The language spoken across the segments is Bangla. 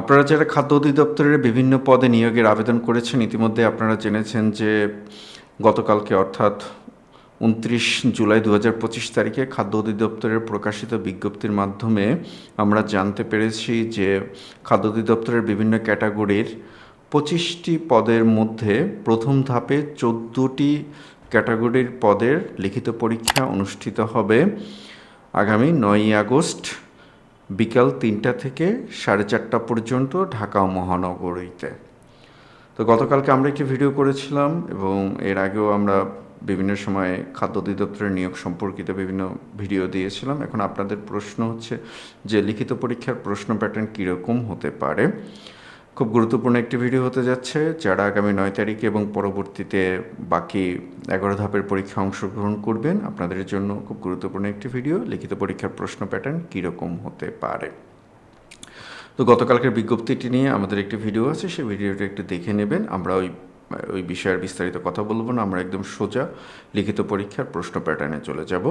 আপনারা যারা খাদ্য অধিদপ্তরের বিভিন্ন পদে নিয়োগের আবেদন করেছেন, ইতিমধ্যে আপনারা জেনেছেন যে গতকালকে অর্থাৎ উনত্রিশ জুলাই দু হাজার পঁচিশ তারিখে খাদ্য অধিদপ্তরের প্রকাশিত বিজ্ঞপ্তির মাধ্যমে আমরা জানতে পেরেছি যে খাদ্য অধিদপ্তরের বিভিন্ন ক্যাটাগরির পঁচিশটি পদের মধ্যে প্রথম ধাপে চোদ্দোটি ক্যাটাগরির পদের লিখিত পরীক্ষা অনুষ্ঠিত হবে আগামী নয়ই আগস্ট। বিকাল তিনটা থেকে সাড়ে চারটা পর্যন্ত ঢাকা মহানগরীতে। তো গতকালকে আমরা একটি ভিডিও করেছিলাম এবং এর আগেও আমরা বিভিন্ন সময়ে খাদ্য অধিদপ্তরের নিয়োগ সম্পর্কিত বিভিন্ন ভিডিও দিয়েছিলাম। এখন আপনাদের প্রশ্ন হচ্ছে যে লিখিত পরীক্ষার প্রশ্ন প্যাটার্ন কীরকম হতে পারে? খুব গুরুত্বপূর্ণ একটি ভিডিও হতে যাচ্ছে, যারা আগামী নয় তারিখে এবং পরবর্তীতে বাকি এগারো ধাপের পরীক্ষা অংশগ্রহণ করবেন, আপনাদের জন্য খুব গুরুত্বপূর্ণ একটি ভিডিও লিখিত পরীক্ষার প্রশ্ন প্যাটার্ন কীরকম হতে পারে। তো গতকালকের বিজ্ঞপ্তিটি নিয়ে আমাদের একটি ভিডিও আছে, সেই ভিডিওটি একটু দেখে নেবেন। আমরা ওই ওই বিষয়ের বিস্তারিত কথা বলব না, আমরা একদম সোজা লিখিত পরীক্ষার প্রশ্ন প্যাটার্নে চলে যাব।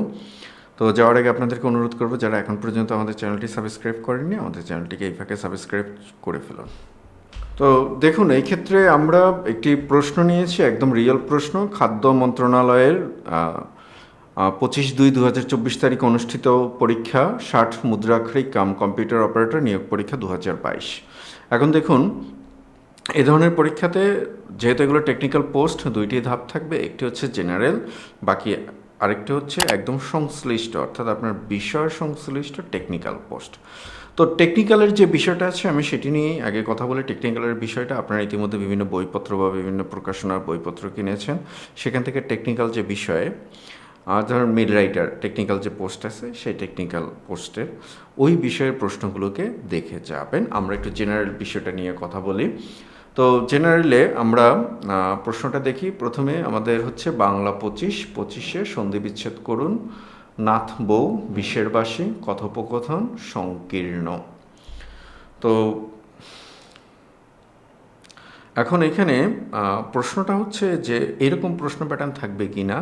তো যাওয়ার আগে আপনাদেরকে অনুরোধ করব, যারা এখন পর্যন্ত আমাদের চ্যানেলটি সাবস্ক্রাইব করেননি, আমাদের চ্যানেলটিকে এই ফাঁকে সাবস্ক্রাইব করে ফেলুন। তো দেখুন, এই ক্ষেত্রে আমরা একটি প্রশ্ন নিয়েছি, একদম রিয়েল প্রশ্ন। খাদ্য মন্ত্রণালয়ের পঁচিশ দুই দু হাজার চব্বিশ তারিখ অনুষ্ঠিত পরীক্ষা, ষাট মুদ্রাক্ষরিক কাম কম্পিউটার অপারেটর নিয়োগ পরীক্ষা দু হাজার বাইশ। এখন দেখুন, এ ধরনের পরীক্ষাতে যেহেতু এগুলো টেকনিক্যাল পোস্ট দুইটি ধাপ থাকবে, একটি হচ্ছে জেনারেল বাকি আরেকটি হচ্ছে একদম সংশ্লিষ্ট, অর্থাৎ আপনার বিষয় সংশ্লিষ্ট টেকনিক্যাল পোস্ট তো টেকনিক্যালের যে বিষয়টা আছে, আমি সেটি নিয়েই আগে কথা বলি টেকনিক্যালের বিষয়টা আপনারা ইতিমধ্যে বিভিন্ন বইপত্র বা বিভিন্ন প্রকাশনার বইপত্র কিনেছেন। সেখান থেকে টেকনিক্যাল যে বিষয়ে ধরুন মিড রাইটার টেকনিক্যাল যে পোস্ট আছে, সেই টেকনিক্যাল পোস্টের ওই বিষয়ের প্রশ্নগুলোকে দেখে যাবেন। আমরা একটু জেনারেল বিষয়টা নিয়ে কথা বলি। তো জেনারেলে আমরা প্রশ্নটা দেখি। প্রথমে আমাদের হচ্ছে বাংলা পঁচিশ, পঁচিশে সন্ধি বিচ্ছেদ করুন। নাথ বউ, বিষের বাসী, কথোপকথন, সংকীর্ণ। তো এখন এখানে প্রশ্নটা হচ্ছে যে এরকম প্রশ্ন প্যাটার্ন থাকবে কি না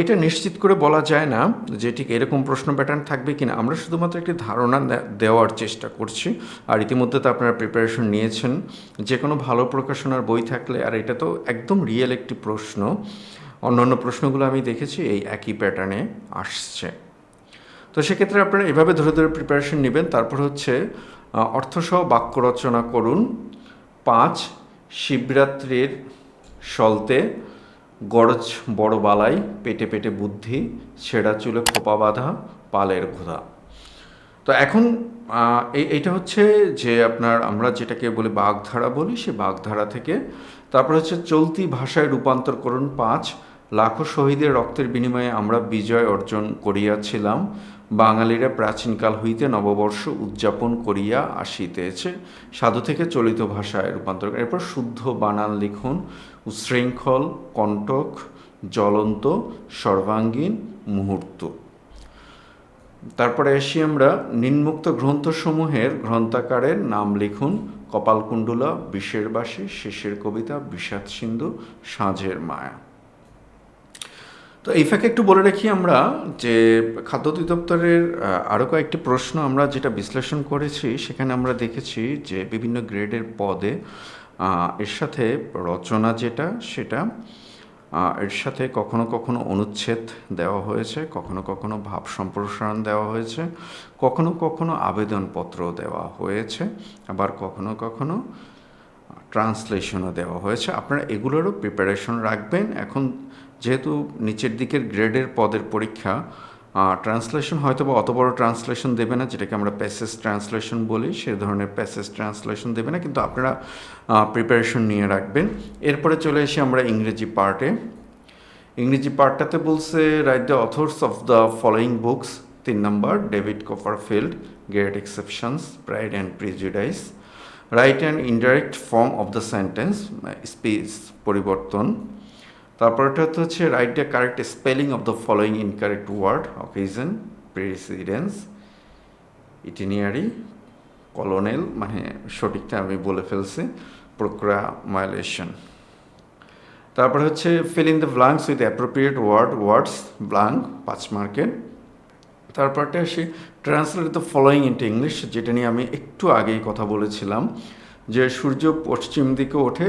এটা নিশ্চিত করে বলা যায় না যে ঠিক এরকম প্রশ্ন প্যাটার্ন থাকবে কিনা। আমরা শুধুমাত্র একটি ধারণা দেওয়ার চেষ্টা করছি। আর ইতিমধ্যে তো আপনারা প্রিপারেশন নিয়েছেন। যে কোনো ভালো প্রকাশনার বই থাকলে, আর এটা তো একদম রিয়েল একটি প্রশ্ন অন্যান্য প্রশ্নগুলো আমি দেখেছি, এই একই প্যাটার্নে আসছে। তো সেক্ষেত্রে আপনারা এভাবে ধরে ধরে প্রিপারেশন নেবেন। তারপর হচ্ছে অর্থসহ বাক্য রচনা করুন। পাঁচ, শিবরাত্রির সলতে গরজ বড় বালাই, পেটে পেটে বুদ্ধি, ছেঁড়া চুলে খোপা বাঁধা, পালের ঘোড়া। তো এখন এইটা হচ্ছে যে আপনার আমরা যেটাকে বলি বাগধারা বলি সে বাগধারা থেকে তারপর হচ্ছে চলতি ভাষায় রূপান্তর করুন পাঁচ লাখো শহীদের রক্তের বিনিময়ে আমরা বিজয় অর্জন করিয়াছিলাম। বাঙালিরা প্রাচীনকাল হইতে নববর্ষ উদযাপন করিয়া আসিতেছে। সাধু থেকে চলিত ভাষায় রূপান্তর এরপর শুদ্ধ বানান লিখুন। উশৃঙ্খল কণ্টক, জ্বলন্ত, সর্বাঙ্গীন মুহূর্ত। তারপরে আসি আমরা নিম্মুক্ত গ্রন্থসমূহের গ্রন্থাকারের নাম লিখুন। কপালকুণ্ডুলা, বিষের বাসী, শেষের কবিতা, বিষাদ সিন্ধু, সাঁঝের মায়া। তো এই ফাঁকে একটু বলে রাখি আমরা যে খাদ্য অধিদপ্তরের আরও কয়েকটি প্রশ্ন আমরা যেটা বিশ্লেষণ করেছি, সেখানে আমরা দেখেছি যে বিভিন্ন গ্রেডের পদে এর সাথে রচনা যেটা, সেটা এর সাথে কখনো কখনো অনুচ্ছেদ দেওয়া হয়েছে, কখনো কখনো ভাব সম্প্রসারণ দেওয়া হয়েছে, কখনো কখনো আবেদনপত্র দেওয়া হয়েছে, আবার কখনো কখনো ট্রান্সলেশনও দেওয়া হয়েছে। আপনারা এগুলোরও প্রিপারেশন রাখবেন। এখন যেহেতু নিচের দিকের গ্রেডের পদের পরীক্ষা ট্রান্সলেশন হয়তো বা অত বড় ট্রান্সলেশন দেবে না, যেটাকে আমরা প্যাসেজ ট্রান্সলেশন বলি, সে ধরনের প্যাসেজ ট্রান্সলেশন দেবে না, কিন্তু আপনারা প্রিপারেশন নিয়ে রাখবেন। এরপরে চলে এসে আমরা ইংরেজি পার্টে। ইংরেজি পার্টটাতে বলছে write the authors of the following books তিন নম্বর David Copperfield great exceptions pride and prejudice write and indirect form of the sentence speech পরিবর্তন। তারপরটা হচ্ছে write the correct spelling of the following incorrect word occasion precedence itinerary colonel মানে সঠিকটা আমি বলে ফেলছি প্রোক্রামাইলেশন তারপর হচ্ছে fill in the blanks with appropriate word words blank পাঁচ মার্কেট তারপরটা আসি translate the following into English যেটা নিয়ে আমি একটু আগেই কথা বলেছিলাম, যে সূর্য পশ্চিম দিকে ওঠে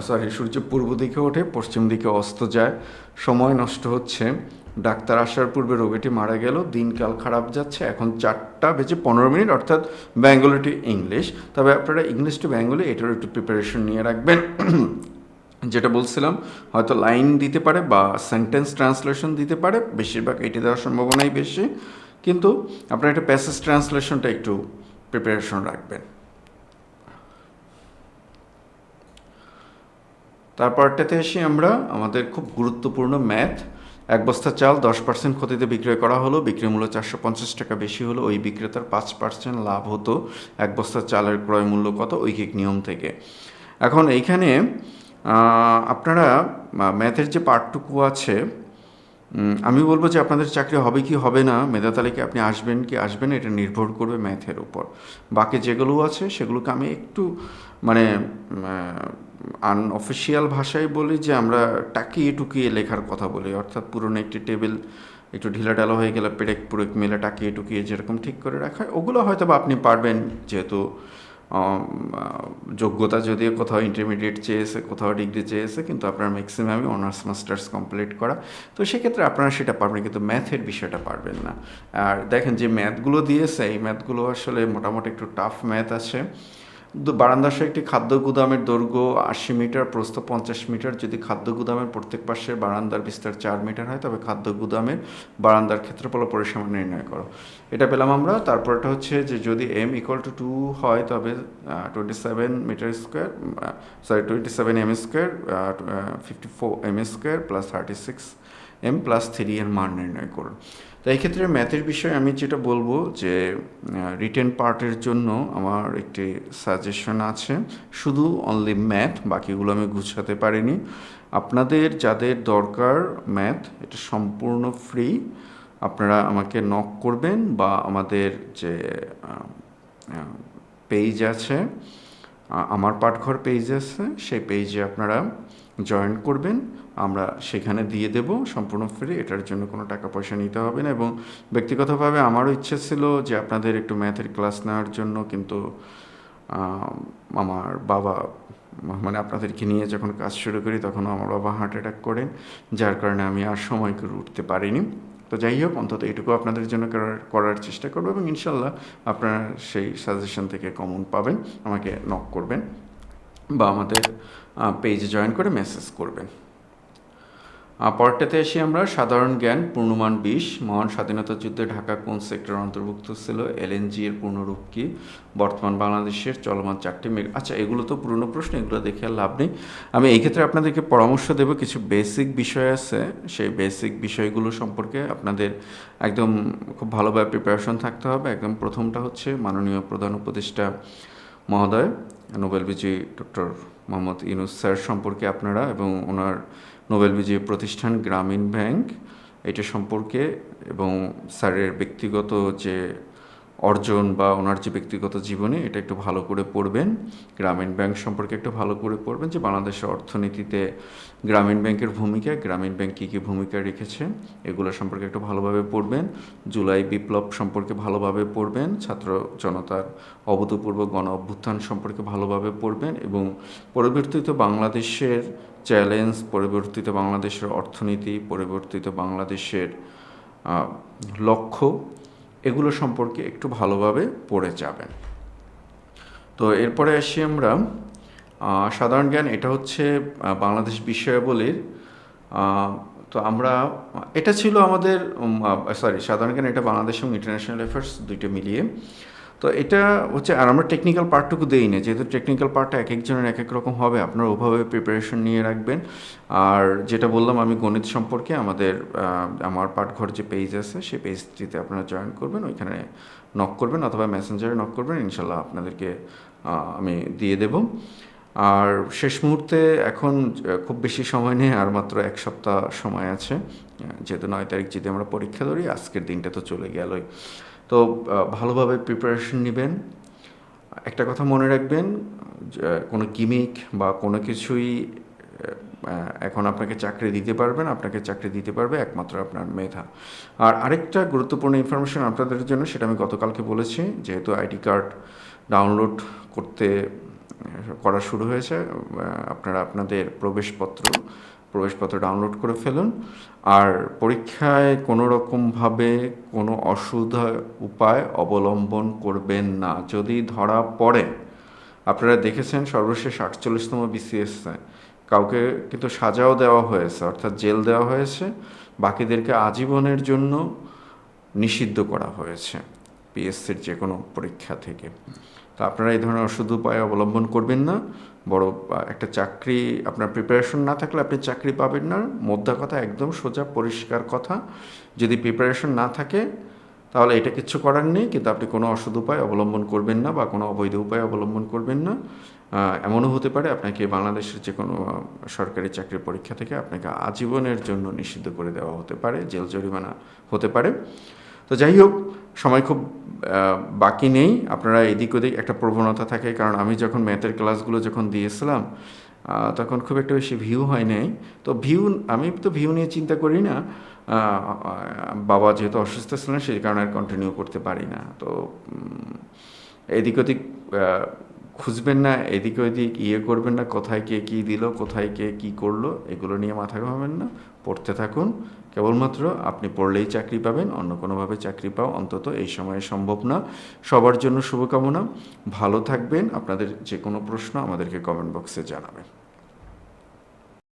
সরি সূর্য পূর্ব দিকে ওঠে, পশ্চিম দিকে অস্ত যায়। সময় নষ্ট হচ্ছে। ডাক্তার আসার পূর্বে রোগীটি মারা গেল। দিনকাল খারাপ যাচ্ছে। এখন চারটা বেজে পনেরো মিনিট, অর্থাৎ বেঙ্গলি টু ইংলিশ তবে আপনারা ইংলিশ টু বেঙ্গলি এটার একটু প্রিপারেশন নিয়ে রাখবেন। যেটা বলছিলাম, হয়তো লাইন দিতে পারে বা সেন্টেন্স ট্রান্সলেশন দিতে পারে। বেশিরভাগ এটি দেওয়ার সম্ভাবনাই বেশি। কিন্তু আপনার একটা প্যাসেজ ট্রান্সলেশনটা একটু প্রিপারেশন রাখবেন। তারপরটাতে এসে আমরা আমাদের খুব গুরুত্বপূর্ণ ম্যাথ এক বস্তা চাল দশ পার্সেন্ট ক্ষতিতে বিক্রয় করা হলো বিক্রি মূল্য চারশো পঞ্চাশ টাকা বেশি হলো, ওই বিক্রেতার পাঁচ পার্সেন্ট লাভ হতো এক বস্তা চালের ক্রয় মূল্য কত ঐকিক নিয়ম থেকে। এখন এইখানে আপনারা ম্যাথের যে পার্টটুকু আছে আমি বলব যে আপনাদের চাকরি হবে কি হবে না মেধা তালিকায় আপনি আসবেন কি আসবেন এটা নির্ভর করবে ম্যাথের উপর। বাকি যেগুলো আছে সেগুলোকে আমি একটু মানে আনঅফিসিয়াল ভাষায় বলি যে আমরা টাকিয়ে টুকিয়ে লেখার কথা বলি। অর্থাৎ পুরনো একটি টেবিল একটু ঢিলা ঢালা হয়ে গেলে পেরেক পুরেক মিলে টাকিয়ে টুকিয়ে যেরকম ঠিক করে রাখা ওগুলো হয়তো বা আপনি পারবেন, যেহেতু যোগ্যতা যদিও কোথাও ইন্টারমিডিয়েট চেয়েছে, কোথাও ডিগ্রি চেয়েছে, কিন্তু আপনার ম্যাক্সিমামই অনার্স মাস্টার্স কমপ্লিট করা। তো সেক্ষেত্রে আপনারা সেটা পারবেন, কিন্তু ম্যাথের বিষয়টা পারবেন না। আর দেখেন যে ম্যাথগুলো দিয়েছে, এই ম্যাথগুলো আসলে মোটামুটি একটু টাফ ম্যাথ আছে। দু- বারান্দার সহ একটি খাদ্য গুদামের দৈর্ঘ্য আশি মিটার, প্রস্থ পঞ্চাশ মিটার। যদি খাদ্য গুদামের প্রত্যেক পাশের বারান্দার বিস্তার চার মিটার হয়, তবে খাদ্য গুদামের বারান্দার ক্ষেত্রফল পরিসীমা নির্ণয় করো। এটা পেলাম আমরা। তারপরটা হচ্ছে যে যদি এম ইকুয়াল টু টু হয়, তবে twenty seven metre square sorry twenty seven M square fifty four M square plus thirty six M plus three এর মান নির্ণয় করুন। তো এই ক্ষেত্রে ম্যাথের বিষয়ে আমি যেটা বলব যে রিটেন পার্টের জন্য আমার একটি সাজেশন আছে। শুধু অনলি ম্যাথ বাকিগুলো আমি গুছাতে পারিনি। আপনাদের যাদের দরকার ম্যাথ এটা সম্পূর্ণ ফ্রি আপনারা আমাকে নক করবেন বা আমাদের যে পেজ আছে আমার পাঠঘর পেজ আছে, সেই পেজে আপনারা জয়েন করবেন। আমরা সেখানে দিয়ে দেব সম্পূর্ণ ফ্রি এটার জন্য কোনো টাকা পয়সা নিতে হবে না এবং ব্যক্তিগতভাবে আমারও ইচ্ছে ছিল যে আপনাদের একটু ম্যাথের ক্লাস নেওয়ার জন্য, কিন্তু আমার বাবা মানে আপনাদেরকে নিয়ে যখন কাজ শুরু করি তখন আমার বাবা হার্ট অ্যাটাক করেন, যার কারণে আমি আর সময় করে উঠতে পারিনি। তো যাই হোক, অন্তত এটুকু আপনাদের জন্য করার চেষ্টা করব এবং ইনশাল্লাহ আপনারা সেই সাজেশন থেকে কমন পাবেন, আমাকে নক করবেন বা আমাদের পেজে জয়েন করে মেসেজ করবেন। পরেরটাতে এসে আমরা। সাধারণ জ্ঞান, পূর্ণমান বিশ মহান স্বাধীনতা যুদ্ধে ঢাকা কোন সেক্টর অন্তর্ভুক্ত ছিল? এলএনজি এর পূর্ণরূপ কি? বর্তমান বাংলাদেশের চলমান চারটি মেগ আচ্ছা এগুলো তো পুরনো প্রশ্ন, এগুলো দেখে আর লাভ নেই। আমি এই ক্ষেত্রে আপনাদেরকে পরামর্শ দেব, কিছু বেসিক বিষয় আছে। সেই বেসিক বিষয়গুলো সম্পর্কে আপনাদের একদম খুব ভালোভাবে প্রিপারেশন থাকতে হবে। একদম প্রথমটা হচ্ছে মাননীয় প্রধান উপদেষ্টা মহোদয়, নোবেল বিজয়ী ডক্টর মোহাম্মদ ইউনুস স্যার সম্পর্কে আপনারা এবং ওনার নোবেল বিজয়ী প্রতিষ্ঠান গ্রামীণ ব্যাংক, এটা সম্পর্কে এবং স্যারের ব্যক্তিগত যে অর্জন বা ওনার যে ব্যক্তিগত জীবনে এটা একটু ভালো করে পড়বেন। গ্রামীণ ব্যাংক সম্পর্কে একটু ভালো করে পড়বেন যে বাংলাদেশের অর্থনীতিতে গ্রামীণ ব্যাংকের ভূমিকা, গ্রামীণ ব্যাংক কী কী ভূমিকা রেখেছে, এগুলো সম্পর্কে একটু ভালোভাবে পড়বেন। জুলাই বিপ্লব সম্পর্কে ভালোভাবে পড়বেন, ছাত্র জনতার অভূতপূর্ব গণ অভ্যুত্থান সম্পর্কে ভালোভাবে পড়বেন এবং পরিবর্তিত বাংলাদেশের চ্যালেঞ্জ, পরিবর্তিত বাংলাদেশের অর্থনীতি, পরিবর্তিত বাংলাদেশের লক্ষ্য এগুলো সম্পর্কে একটু ভালোভাবে পড়ে যাবেন। তো এরপরে আসি আমরা সাধারণ জ্ঞান এটা হচ্ছে বাংলাদেশ বিষয়াবলীর তো আমরা, এটা ছিল আমাদের সরি সাধারণ জ্ঞান এটা বাংলাদেশ এবং ইন্টারন্যাশনাল অ্যাফেয়ার্স দুইটা মিলিয়ে। তো এটা হচ্ছে, আর আমরা টেকনিক্যাল পার্টটুকু দেই না যেহেতু টেকনিক্যাল পার্টটা এক একজনের এক এক রকম হবে, আপনারা ওভাবে প্রিপারেশন নিয়ে রাখবেন। আর যেটা বললাম আমি গণিত সম্পর্কে, আমাদের আমার পাঠঘর যে পেজ আছে সেই পেজটিতে আপনারা জয়েন করবেন, ওইখানে নক করবেন অথবা মেসেঞ্জারে নক করবেন, ইনশাল্লাহ আপনাদেরকে আমি দিয়ে দেব। আর শেষ মুহূর্তে এখন খুব বেশি সময় নেই, আর মাত্র এক সপ্তাহ সময় আছে যেহেতু নয় তারিখ যদি আমরা পরীক্ষা ধরি, আজকের দিনটা তো চলে গেলই। তো ভালোভাবে প্রিপারেশন নেবেন। একটা কথা মনে রাখবেন কোনো গিমিক বা কোনো কিছুই এখন আপনাকে চাকরি দিতে পারবেন আপনাকে চাকরি দিতে পারবে একমাত্র আপনার মেধা। আর আরেকটা গুরুত্বপূর্ণ ইনফরমেশন আপনাদের জন্য, সেটা আমি গতকালকে বলেছি, যেহেতু আইডি কার্ড ডাউনলোড করতে করা শুরু হয়েছে আপনারা আপনাদের প্রবেশপত্র প্রবেশপত্র ডাউনলোড করে ফেলুন। আর পরীক্ষায় কোনো রকমভাবে কোনো অসুবিধা উপায় অবলম্বন করবেন না। যদি ধরা পড়ে, আপনারা দেখেছেন সর্বশেষ আটচল্লিশতম বিসিএস কাউকে কিন্তু সাজাও দেওয়া হয়েছে, অর্থাৎ জেল দেওয়া হয়েছে। বাকিদেরকে আজীবনের জন্য নিষিদ্ধ করা হয়েছে পিএসসির যে কোনো পরীক্ষা থেকে। তো আপনারা এই ধরনের অসুধ উপায় অবলম্বন করবেন না। বড় একটা চাকরি, আপনার প্রিপারেশন না থাকলে আপনি চাকরি পাবেন না। মোদ্দা কথা, একদম সোজা, পরিষ্কার কথা। যদি প্রিপারেশন না থাকে, তাহলে এটা কিচ্ছু করার নেই, কিন্তু আপনি কোনো অসৎ উপায় অবলম্বন করবেন না বা কোনো অবৈধ উপায় অবলম্বন করবেন না। এমনও হতে পারে আপনাকে বাংলাদেশের যে কোনো সরকারি চাকরির পরীক্ষা থেকে আপনাকে আজীবনের জন্য নিষিদ্ধ করে দেওয়া হতে পারে, জেল জরিমানা হতে পারে। তো যাই হোক, সময় খুব বাকি নেই। আপনারা এদিক ওদিক একটা প্রবণতা থাকে, কারণ আমি যখন ম্যাথের ক্লাসগুলো যখন দিয়েছিলাম তখন খুব একটা বেশি ভিউ হয় নাই। তো ভিউ আমি তো ভিউ নিয়ে চিন্তা করি না। বাবা যেহেতু অসুস্থ ছিলেন, সেই কারণে আর কন্টিনিউ করতে পারি না। তো এদিক ওদিক খুঁজবেন না, এদিক ওদিক ইয়ে করবেন না, কোথায় কে কী দিল, কোথায় কে কী করল, এগুলো নিয়ে মাথা ঘামাবেন না। পড়তে থাকুন কেবলমাত্র আপনি পড়লেই চাকরি পাবেন, অন্য কোনোভাবে চাকরি পাও অন্তত এই সময়ে সম্ভব না। সবার জন্য শুভকামনা, ভালো থাকবেন। আপনাদের যে কোনো প্রশ্ন আমাদেরকে কমেন্ট বক্সে জানাবেন।